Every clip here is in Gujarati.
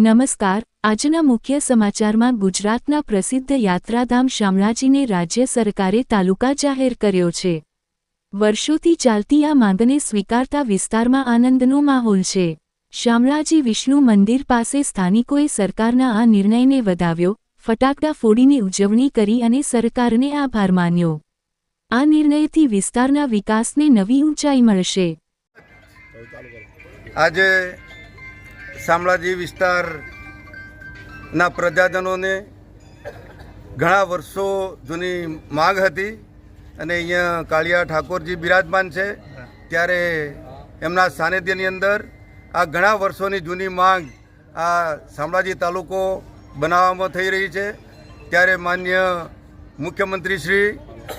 નમસ્કાર, આજના મુખ્ય સમાચારમાં ગુજરાતના પ્રસિદ્ધ યાત્રાધામ શામળાજીને રાજ્ય સરકારે તાલુકા જાહેર કર્યો છે. વર્ષોથી ચાલતી આ માંગને સ્વીકારતા વિસ્તારમાં આનંદનો માહોલ છે. શામળાજી વિષ્ણુ મંદિર પાસે સ્થાનિકોએ સરકારના આ નિર્ણયને વધાવ્યો, ફટાકડા ફોડીને ઉજવણી કરી અને સરકારને આભાર માન્યો. આ નિર્ણયથી વિસ્તારના વિકાસને નવી ઊંચાઈ મળશે. આજે શામળાજી વિસ્તારના પ્રજાજનોને ઘણા વર્ષો જૂની માગ હતી અને અહીંયા કાળિયા ઠાકોરજી બિરાજમાન છે. ત્યારે એમના સાનિધ્યની અંદર આ ઘણા વર્ષોની જૂની માંગ આ શામળાજી તાલુકો બનાવવામાં થઈ રહી છે. ત્યારે માન્ય મુખ્યમંત્રી શ્રી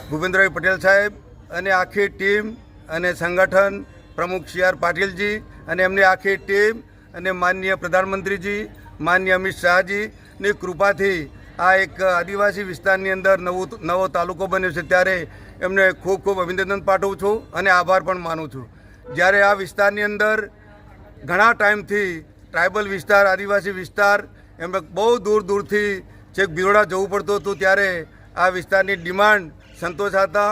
ભૂપેન્દ્રભાઈ પટેલ સાહેબ અને આખી ટીમ અને સંગઠન પ્રમુખ સી આર પાટીલજી અને એમની આખી ટીમ અને માનનીય પ્રધાનમંત્રીજી, માનનીય અમિત શાહજીની કૃપાથી આ એક આદિવાસી વિસ્તારની અંદર નવું નવો તાલુકો બન્યો છે. ત્યારે એમને ખૂબ ખૂબ અભિનંદન પાઠવું છું અને આભાર પણ માનું છું. જ્યારે આ વિસ્તારની અંદર ઘણા ટાઈમથી ટ્રાઇબલ વિસ્તાર, આદિવાસી વિસ્તાર, એમને બહુ દૂર દૂરથી છેક બિરોડા જવું પડતું હતું. ત્યારે આ વિસ્તારની ડિમાન્ડ સંતોષાતા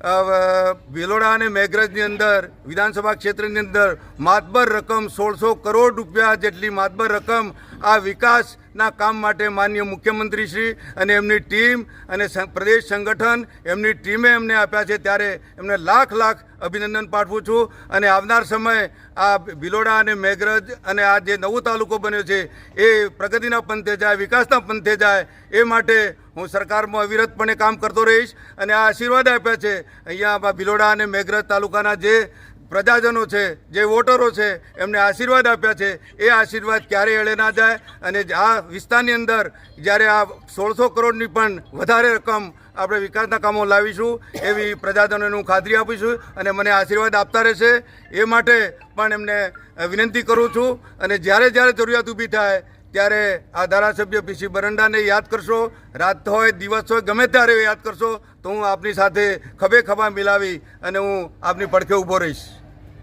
ભિલોડા અને મેઘરજની અંદર, વિધાનસભા ક્ષેત્રની અંદર માતબર રકમ સોળસો કરોડ રૂપિયા જેટલી માતબર રકમ આ વિકાસના કામ માટે માન્ય મુખ્યમંત્રી શ્રી અને એમની ટીમ અને પ્રદેશ સંગઠન એમની ટીમે એમને આપ્યા છે. ત્યારે એમને લાખ લાખ અભિનંદન પાઠવું છું અને આવનાર સમય આ ભિલોડા અને મેઘરજ અને આ જે નવો તાલુકો બન્યો છે, એ પ્રગતિના પંથે જાય, વિકાસના પંથે જાય, એ માટે હું સરકારમાં અવિરતપણે કામ કરતો રહીશ અને આ આશીર્વાદ આપ્યા છે. અહીંયા ભિલોડા અને મેઘરજ તાલુકાના જે પ્રજાજનો છે, જે વોટરો છે, એમને આશીર્વાદ આપ્યા છે. એ આશીર્વાદ ક્યારેય એળે ના જાય અને આ વિસ્તારની અંદર જ્યારે આ સોળસો કરોડની પણ વધારે રકમ આપણે વિકાસના કામો લાવીશું, એવી પ્રજાજનોને હું ખાતરી આપીશું અને મને આશીર્વાદ આપતા રહેશે. એ માટે પણ એમને વિનંતી કરું છું અને જ્યારે જ્યારે જરૂરિયાત ઊભી થાય ત્યારે આ ધારાસભ્ય પીસી બરંડાને યાદ કરશો. રાત હોય, દિવસ હોય, ગમે ત્યારે યાદ કરશો, તો હું આપની સાથે ખભે ખભા મિલાવી અને હું આપની પડખે ઊભો રહીશ.